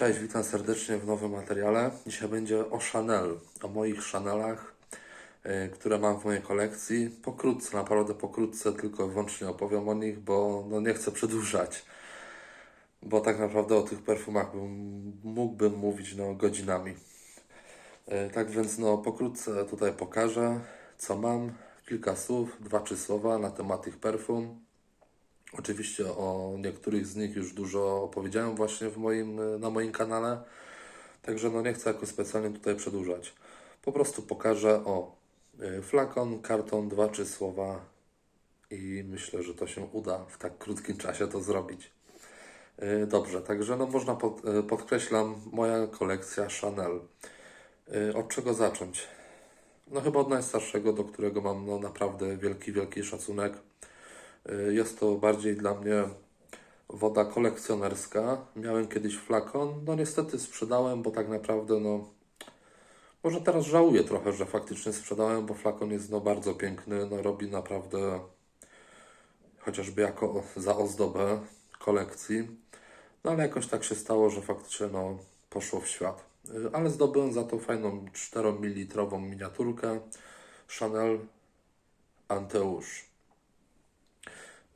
Cześć, witam serdecznie w nowym materiale. Dzisiaj będzie o Chanel, o moich Chanelach, y, które mam w mojej kolekcji. Pokrótce, naprawdę pokrótce, tylko wyłącznie opowiem o nich, bo no, nie chcę przedłużać. Bo tak naprawdę o tych perfumach bym, mógłbym mówić no, godzinami. Y, Tak więc no, pokrótce tutaj pokażę, co mam. Kilka słów, dwa trzy słowa na temat tych perfum. Oczywiście o niektórych z nich już dużo opowiedziałem właśnie w moim, na moim kanale, także no nie chcę jakoś specjalnie tutaj przedłużać. Po prostu pokażę o y, flakon, karton, dwa trzy słowa i myślę, że to się uda w tak krótkim czasie to zrobić. Y, Dobrze, także no można pod, y, podkreślam moja kolekcja Chanel. Od czego zacząć? No chyba od najstarszego, do którego mam no naprawdę wielki, wielki szacunek. Y, Jest to bardziej dla mnie woda kolekcjonerska. Miałem kiedyś flakon, no niestety sprzedałem, bo tak naprawdę no może teraz żałuję trochę, że faktycznie sprzedałem, bo flakon jest no bardzo piękny, no robi naprawdę chociażby jako za ozdobę kolekcji. No ale jakoś tak się stało, że faktycznie no poszło w świat. Y, Ale zdobyłem za to fajną 4 ml miniaturkę Chanel Anteusz.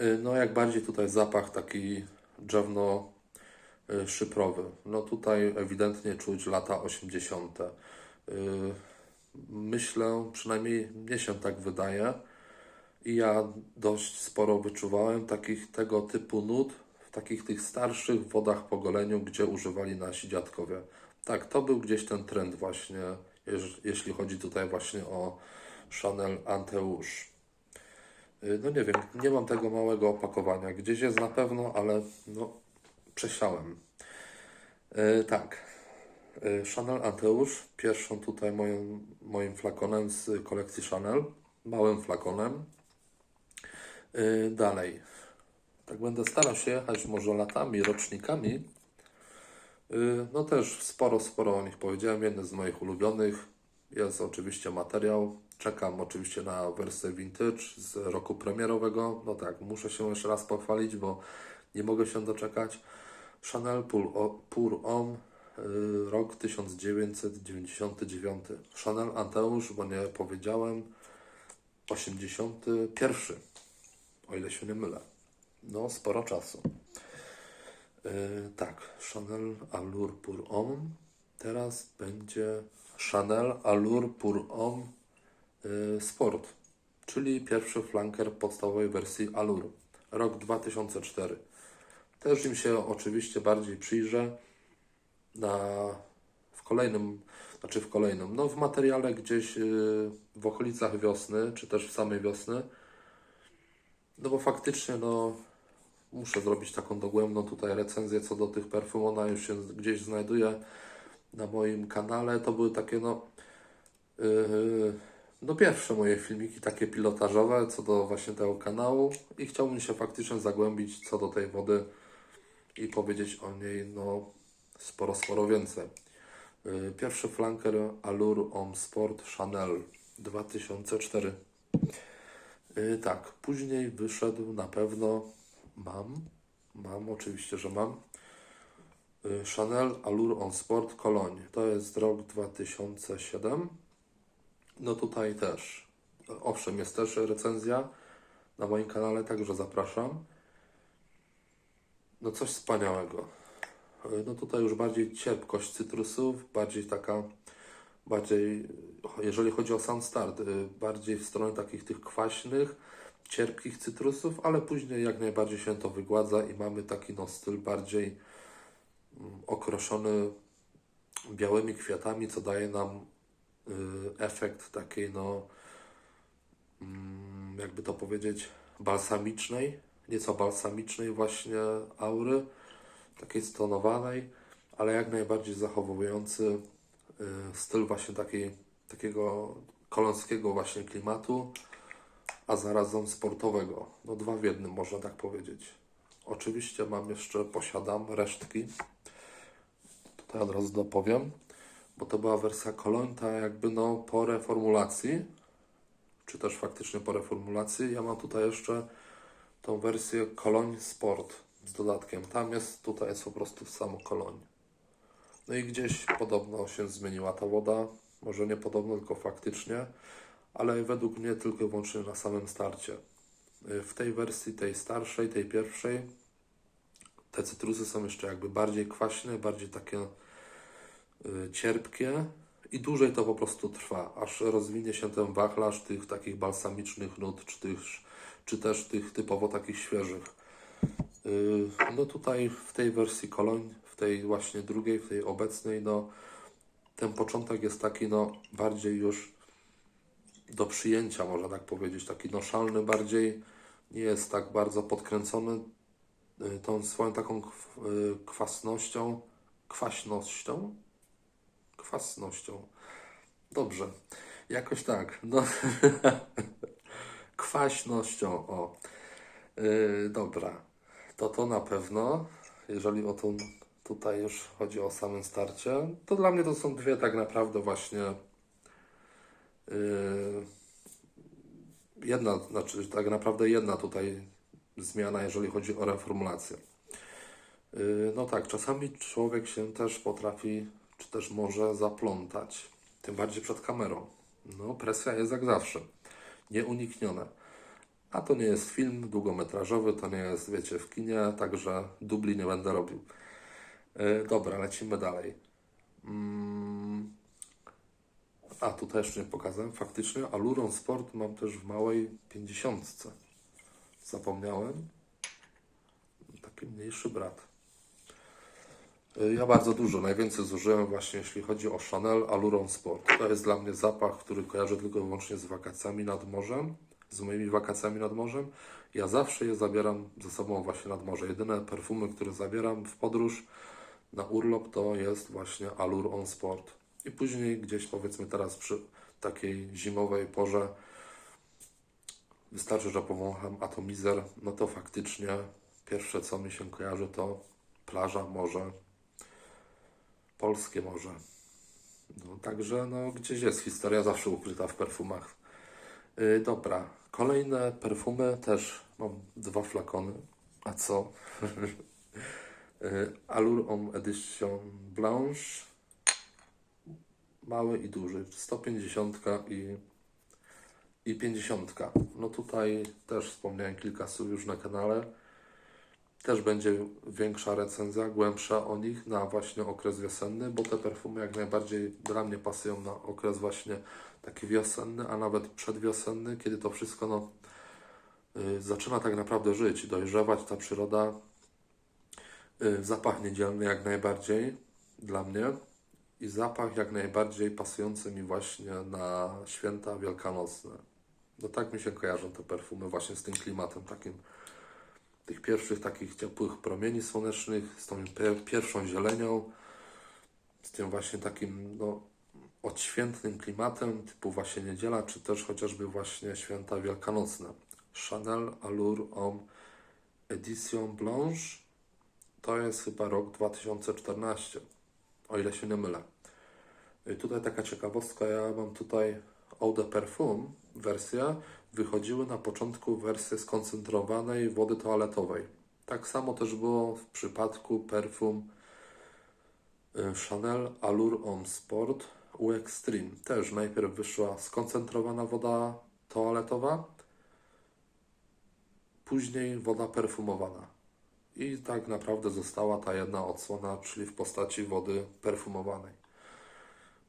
Y, No, jak bardziej tutaj zapach taki drzewno-szyprowy. No, tutaj ewidentnie czuć lata 80. Y, Myślę, przynajmniej mnie się tak wydaje, i ja dość sporo wyczuwałem takich tego typu nut w takich tych starszych wodach po goleniu, gdzie używali nasi dziadkowie. Tak, to był gdzieś ten trend właśnie, jeśli chodzi tutaj właśnie o Chanel Anteusz. Y, No nie wiem, nie mam tego małego opakowania. Gdzieś jest na pewno, ale no przesiałem. Y, tak. Y, Chanel Anteusz, pierwszą tutaj moją, moim flakonem z kolekcji Chanel, małym flakonem. Y, dalej. Tak będę starał się jechać może latami, rocznikami. Y, No też sporo, sporo o nich powiedziałem. Jeden z moich ulubionych jest oczywiście materiał. Czekam oczywiście na wersję vintage z roku premierowego. No tak, muszę się jeszcze raz pochwalić, bo nie mogę się doczekać. Chanel Pour, Homme, y, rok 1999. Chanel Anteusz, bo nie powiedziałem, 81. O ile się nie mylę. No, sporo czasu. Yy, tak, Chanel Allure Pour Homme. Teraz będzie Chanel Allure Pour Homme Sport, czyli pierwszy flanker podstawowej wersji Allure. Rok 2004. Też im się oczywiście bardziej przyjrzę na, w kolejnym, znaczy w kolejnym, no w materiale gdzieś yy, w okolicach wiosny, czy też w samej wiosny. No bo faktycznie, no muszę zrobić taką dogłębną tutaj recenzję co do tych perfum. Ona już się gdzieś znajduje na moim kanale. To były takie, no, yy, no pierwsze moje filmiki takie pilotażowe co do właśnie tego kanału i chciałbym się faktycznie zagłębić co do tej wody i powiedzieć o niej, no, sporo, sporo więcej. Yy, pierwszy flanker Allure Homme Sport Chanel 2004. Yy, tak, później wyszedł na pewno mam, mam, oczywiście, że mam. Yy, Chanel Allure On Sport Cologne. To jest rok 2007. No tutaj też. Owszem, jest też recenzja na moim kanale, także zapraszam. No coś wspaniałego. No tutaj już bardziej cierpkość cytrusów, bardziej taka, bardziej, jeżeli chodzi o sam start, yy, bardziej w stronę takich tych kwaśnych, cierpkich cytrusów, ale później jak najbardziej się to wygładza i mamy taki no, styl bardziej mm, okroszony białymi kwiatami, co daje nam y, efekt takiej no mm, jakby to powiedzieć balsamicznej, nieco balsamicznej właśnie aury, takiej stonowanej, ale jak najbardziej zachowujący y, styl właśnie takiej, takiego kolońskiego właśnie klimatu, a zarazem sportowego. No dwa w jednym, można tak powiedzieć. Oczywiście mam jeszcze, posiadam resztki. Tutaj od razu dopowiem, bo to była wersja Cologne, ta jakby no po reformulacji, czy też faktycznie po reformulacji. Ja mam tutaj jeszcze tą wersję Cologne Sport z dodatkiem. Tam jest, tutaj jest po prostu samo Cologne. No i gdzieś podobno się zmieniła ta woda. Może nie podobno, tylko faktycznie, ale według mnie tylko i wyłącznie na samym starcie. W tej wersji, tej starszej, tej pierwszej, te cytrusy są jeszcze jakby bardziej kwaśne, bardziej takie cierpkie i dłużej to po prostu trwa, aż rozwinie się ten wachlarz tych takich balsamicznych nut, czy, tych, czy też tych typowo takich świeżych. Y, No tutaj w tej wersji koloń, w tej właśnie drugiej, w tej obecnej, no ten początek jest taki no bardziej już do przyjęcia, można tak powiedzieć, taki noszalny bardziej, nie jest tak bardzo podkręcony y, tą swoją taką kw- y, kwasnością, kwaśnością, kwasnością. Dobrze, jakoś tak, no kwaśnością, o. Yy, dobra, to to na pewno, jeżeli o to tutaj już chodzi o samym starcie, to dla mnie to są dwie tak naprawdę właśnie yy, jedna, znaczy tak naprawdę jedna tutaj zmiana, jeżeli chodzi o reformulację. Yy, No tak, czasami człowiek się też potrafi, czy też może zaplątać, tym bardziej przed kamerą. No, presja jest jak zawsze, nieunikniona. A to nie jest film długometrażowy, to nie jest, wiecie, w kinie, także dubli nie będę robił. Yy, dobra, lecimy dalej. Mm. A, tutaj jeszcze nie pokazałem, faktycznie Aluron Sport mam też w małej pięćdziesiątce. Zapomniałem. Taki mniejszy brat. Y, Ja bardzo dużo, najwięcej zużyłem właśnie jeśli chodzi o Chanel Aluron Sport. To jest dla mnie zapach, który kojarzę tylko i wyłącznie z wakacjami nad morzem, z moimi wakacjami nad morzem. Ja zawsze je zabieram ze sobą właśnie nad morze. Jedyne perfumy, które zabieram w podróż na urlop to jest właśnie Allure on Sport. I później gdzieś powiedzmy teraz przy takiej zimowej porze wystarczy, że powącham atomizer, no to faktycznie pierwsze co mi się kojarzy to plaża, morze, polskie morze. No, także no, gdzieś jest historia zawsze ukryta w perfumach. Yy, dobra, kolejne perfumy też mam dwa flakony. A co? Yy, Allure Homme Edition Blanche. Mały i duży. 150 i, i 50. No tutaj też wspomniałem kilka słów już na kanale. Też będzie większa recenzja, głębsza o nich na właśnie okres wiosenny, bo te perfumy jak najbardziej dla mnie pasują na okres właśnie taki wiosenny, a nawet przedwiosenny, kiedy to wszystko no, y, zaczyna tak naprawdę żyć, dojrzewać ta przyroda. Y, zapach niedzielny jak najbardziej dla mnie i zapach jak najbardziej pasujący mi właśnie na święta wielkanocne. No tak mi się kojarzą te perfumy właśnie z tym klimatem takim tych pierwszych takich ciepłych promieni słonecznych, z tą pier- pierwszą zielenią, z tym właśnie takim no, odświętnym klimatem, typu właśnie niedziela, czy też chociażby właśnie święta wielkanocne. Chanel Allure Homme Edition Blanche to jest chyba rok 2014, o ile się nie mylę. I tutaj taka ciekawostka, ja mam tutaj Eau de Parfum wersję, wychodziły na początku wersje skoncentrowanej wody toaletowej. Tak samo też było w przypadku perfum y, Chanel Allure Homme Sport U Extreme. Też najpierw wyszła skoncentrowana woda toaletowa, później woda perfumowana. I tak naprawdę została ta jedna odsłona, czyli w postaci wody perfumowanej.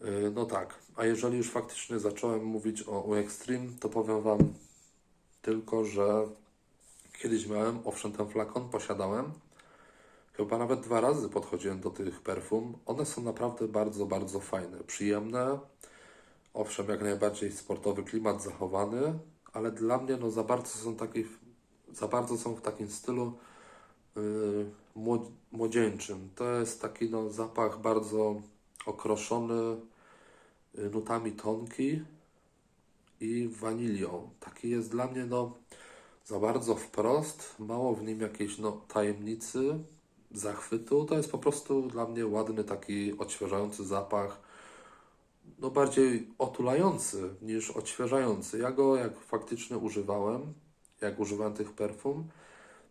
Yy, No tak, a jeżeli już faktycznie zacząłem mówić o Extreme, to powiem Wam tylko, że kiedyś miałem, owszem, ten flakon posiadałem. Chyba nawet dwa razy podchodziłem do tych perfum. One są naprawdę bardzo, bardzo fajne, przyjemne. Owszem, jak najbardziej sportowy klimat zachowany, ale dla mnie no za bardzo są taki, za bardzo są w takim stylu yy, młod- młodzieńczym. To jest taki no, zapach bardzo okroszony y, nutami tonki i wanilią. Taki jest dla mnie no, za bardzo wprost, mało w nim jakiejś no, tajemnicy, zachwytu. To jest po prostu dla mnie ładny, taki odświeżający zapach, no bardziej otulający niż odświeżający. Ja go jak faktycznie używałem, jak używałem tych perfum,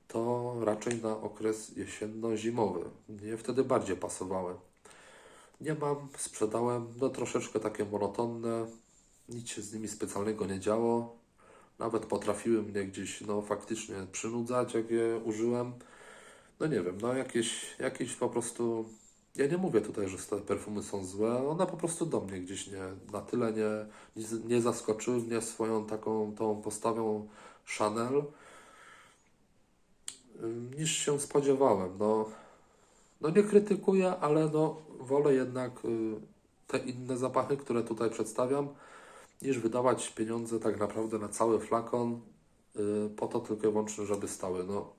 to raczej na okres jesienno-zimowy. Mnie wtedy bardziej pasowały. Nie mam, sprzedałem, no troszeczkę takie monotonne, nic się z nimi specjalnego nie działo. Nawet potrafiły mnie gdzieś, no faktycznie przynudzać, jak je użyłem. No nie wiem, no jakieś, jakieś po prostu. Ja nie mówię tutaj, że te perfumy są złe, one po prostu do mnie gdzieś nie, na tyle nie, nie, zaskoczyły mnie swoją taką tą postawą Chanel, niż się spodziewałem. No, no nie krytykuję, ale no wolę jednak y, te inne zapachy, które tutaj przedstawiam, niż wydawać pieniądze tak naprawdę na cały flakon y, po to tylko i wyłącznie, żeby stały. No,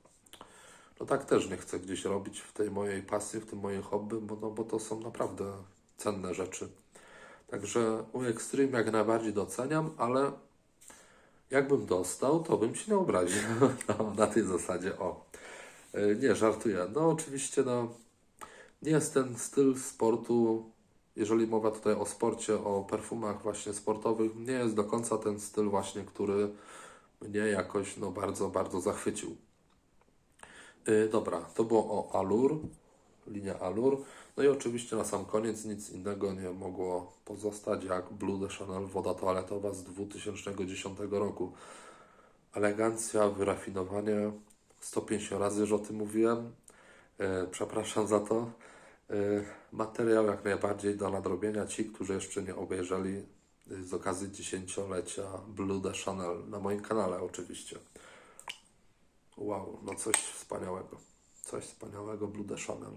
no tak też nie chcę gdzieś robić w tej mojej pasji, w tym moim hobby, bo, no, bo to są naprawdę cenne rzeczy. Także u Extreme jak najbardziej doceniam, ale jakbym dostał, to bym się nie obraził. No, na tej zasadzie, o. Y, Nie, żartuję. No oczywiście, no jest ten styl sportu, jeżeli mowa tutaj o sporcie, o perfumach właśnie sportowych, nie jest do końca ten styl właśnie, który mnie jakoś no bardzo, bardzo zachwycił. Yy, dobra, to było o Allure, linia Allure. No i oczywiście na sam koniec nic innego nie mogło pozostać jak Blue de Chanel woda toaletowa z 2010 roku. Elegancja, wyrafinowanie, 150 razy już o tym mówiłem. E, Przepraszam za to. E, Materiał jak najbardziej do nadrobienia. Ci, którzy jeszcze nie obejrzeli e, z okazji dziesięciolecia Blue de Chanel na moim kanale oczywiście. Wow, no coś wspaniałego. Coś wspaniałego Blue de Chanel.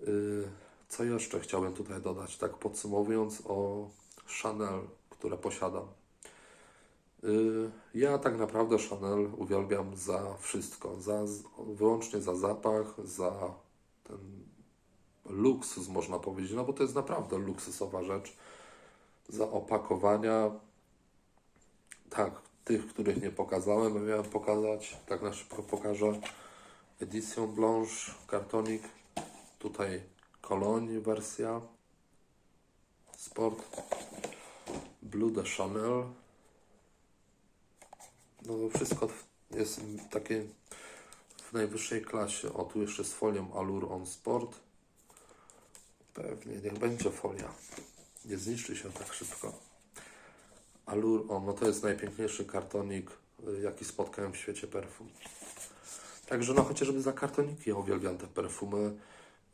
Y, Co jeszcze chciałbym tutaj dodać, tak podsumowując o Chanel, które posiadam. Y, Ja tak naprawdę Chanel uwielbiam za wszystko, za, wyłącznie za zapach, za ten luksus można powiedzieć, no bo to jest naprawdę luksusowa rzecz, za opakowania, tak, tych, których nie pokazałem, miałem pokazać, tak na szybko pokażę, Edition Blanche, kartonik, tutaj Cologne wersja, Sport, Blue de Chanel, no wszystko jest takie w najwyższej klasie. O, tu jeszcze z folią Allure On Sport. Pewnie, niech będzie folia. Nie zniszczy się tak szybko. Allure On, no to jest najpiękniejszy kartonik, y, jaki spotkałem w świecie perfum. Także no chociażby za kartoniki ja uwielbiam te perfumy.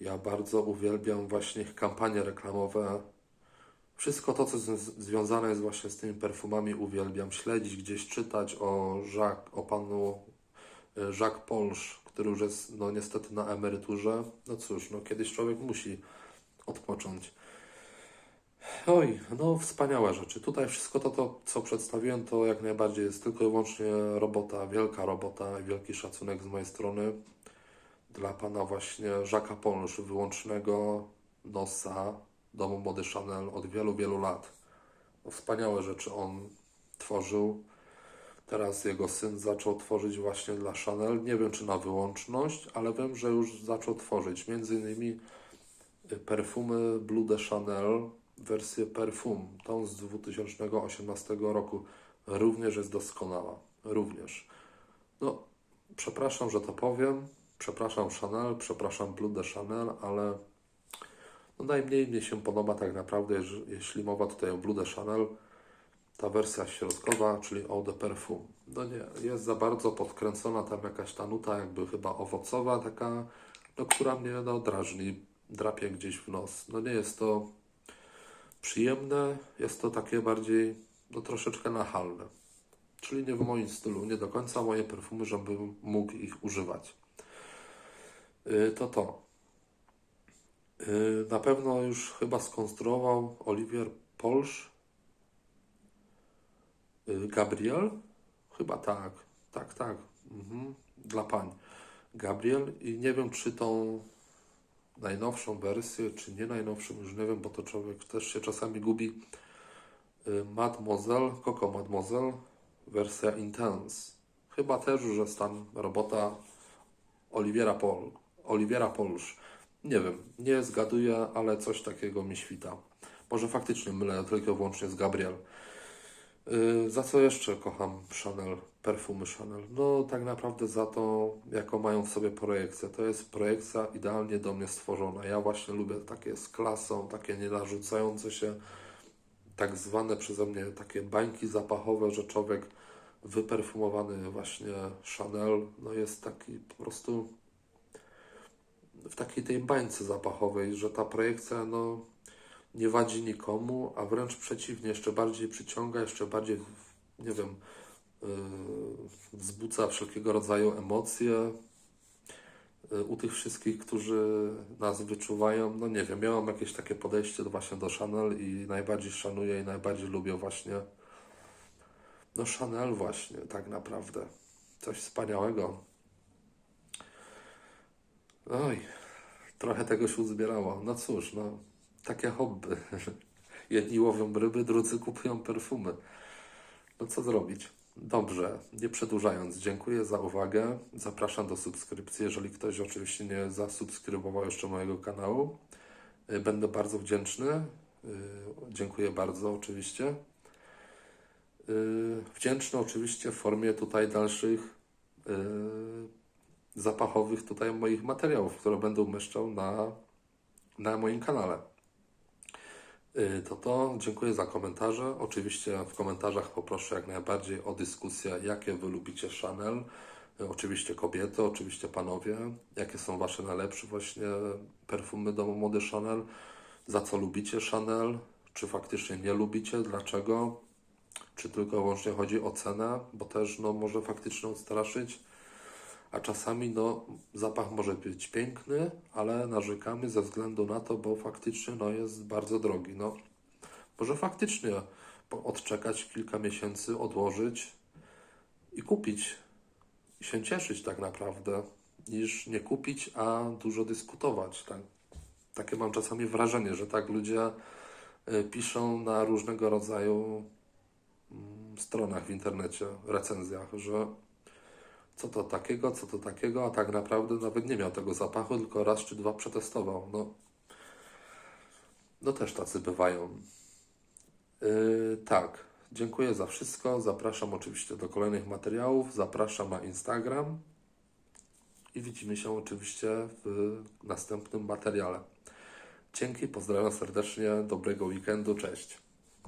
Ja bardzo uwielbiam właśnie ich kampanie reklamowe. Wszystko to, co związane jest właśnie z tymi perfumami, uwielbiam śledzić, gdzieś czytać o, Jacques, o panu e, Jacques Polsz, który już jest no niestety na emeryturze. No cóż, no kiedyś człowiek musi odpocząć. Oj, no wspaniałe rzeczy. Tutaj wszystko to, to, co przedstawiłem, to jak najbardziej jest tylko i wyłącznie robota, wielka robota i wielki szacunek z mojej strony dla pana właśnie Jacques'a Polsz, wyłącznego nosa domu mody Chanel od wielu, wielu lat. No, wspaniałe rzeczy on tworzył. Teraz jego syn zaczął tworzyć właśnie dla Chanel. Nie wiem, czy na wyłączność, ale wiem, że już zaczął tworzyć. Między innymi perfumy Blue de Chanel, wersję perfum, tą z 2018 roku, również jest doskonała. Również. No, przepraszam, że to powiem. Przepraszam Chanel, przepraszam Blue de Chanel, ale no najmniej mnie się podoba tak naprawdę, jeśli mowa tutaj o Blue de Chanel, ta wersja środkowa, czyli Eau de Parfum. No nie, jest za bardzo podkręcona tam jakaś ta nuta jakby chyba owocowa taka, no która mnie no drażni, drapie gdzieś w nos. No nie jest to przyjemne, jest to takie bardziej, no troszeczkę nachalne. Czyli nie w moim stylu, nie do końca moje perfumy, żebym mógł ich używać. Yy, to to. Yy, Na pewno już chyba skonstruował Olivier Polsz. Yy, Gabriel? Chyba tak. Tak, tak. Mhm. Dla pań. Gabriel i nie wiem, czy tą najnowszą wersję, czy nie najnowszą, już nie wiem, bo to człowiek też się czasami gubi. Yy, Mademoiselle, Coco Mademoiselle, wersja Intense. Chyba też już jest tam robota Oliwiera Pol, Oliwiera Polsz. Nie wiem, nie zgaduję, ale coś takiego mi świta. Może faktycznie mylę tylko i wyłącznie z Gabriel. Yy, za co jeszcze kocham Chanel? Perfumy Chanel? No tak naprawdę za to, jaką mają w sobie projekcję. To jest projekcja idealnie do mnie stworzona. Ja właśnie lubię takie z klasą, takie nienarzucające się, tak zwane przeze mnie takie bańki zapachowe, że człowiek wyperfumowany właśnie Chanel, no jest taki po prostu w takiej tej bańce zapachowej, że ta projekcja no nie wadzi nikomu, a wręcz przeciwnie, jeszcze bardziej przyciąga, jeszcze bardziej, nie wiem, yy, wzbudza wszelkiego rodzaju emocje yy, u tych wszystkich, którzy nas wyczuwają. No nie wiem, miałam jakieś takie podejście właśnie do Chanel i najbardziej szanuję i najbardziej lubię właśnie no Chanel właśnie, tak naprawdę. Coś wspaniałego. Oj, trochę tego się uzbierało. No cóż, no, takie hobby. Jedni łowią ryby, drudzy kupują perfumy. No co zrobić? Dobrze, nie przedłużając, dziękuję za uwagę. Zapraszam do subskrypcji, jeżeli ktoś oczywiście nie zasubskrybował jeszcze mojego kanału. Y, Będę bardzo wdzięczny. Y, Dziękuję bardzo oczywiście. Y, Wdzięczny oczywiście w formie tutaj dalszych zapachowych tutaj moich materiałów, które będę umieszczał na, na moim kanale. Y, To to, dziękuję za komentarze. Oczywiście w komentarzach poproszę jak najbardziej o dyskusję, jakie wy lubicie Chanel. Y, Oczywiście kobiety, oczywiście panowie. Jakie są wasze najlepsze właśnie perfumy do mody Chanel? Za co lubicie Chanel? Czy faktycznie nie lubicie? Dlaczego? Czy tylko i wyłącznie chodzi o cenę? Bo też no, może faktycznie odstraszyć. A czasami no, zapach może być piękny, ale narzekamy ze względu na to, bo faktycznie no, jest bardzo drogi. No, może faktycznie odczekać kilka miesięcy, odłożyć i kupić. I się cieszyć tak naprawdę, niż nie kupić, a dużo dyskutować. Tak? Takie mam czasami wrażenie, że tak ludzie y, piszą na różnego rodzaju mm, stronach w internecie, recenzjach, że co to takiego, co to takiego, a tak naprawdę nawet nie miał tego zapachu, tylko raz czy dwa przetestował. No, no też tacy bywają. Yy, tak, dziękuję za wszystko. Zapraszam oczywiście do kolejnych materiałów. Zapraszam na Instagram i widzimy się oczywiście w następnym materiale. Dzięki, pozdrawiam serdecznie, dobrego weekendu, cześć.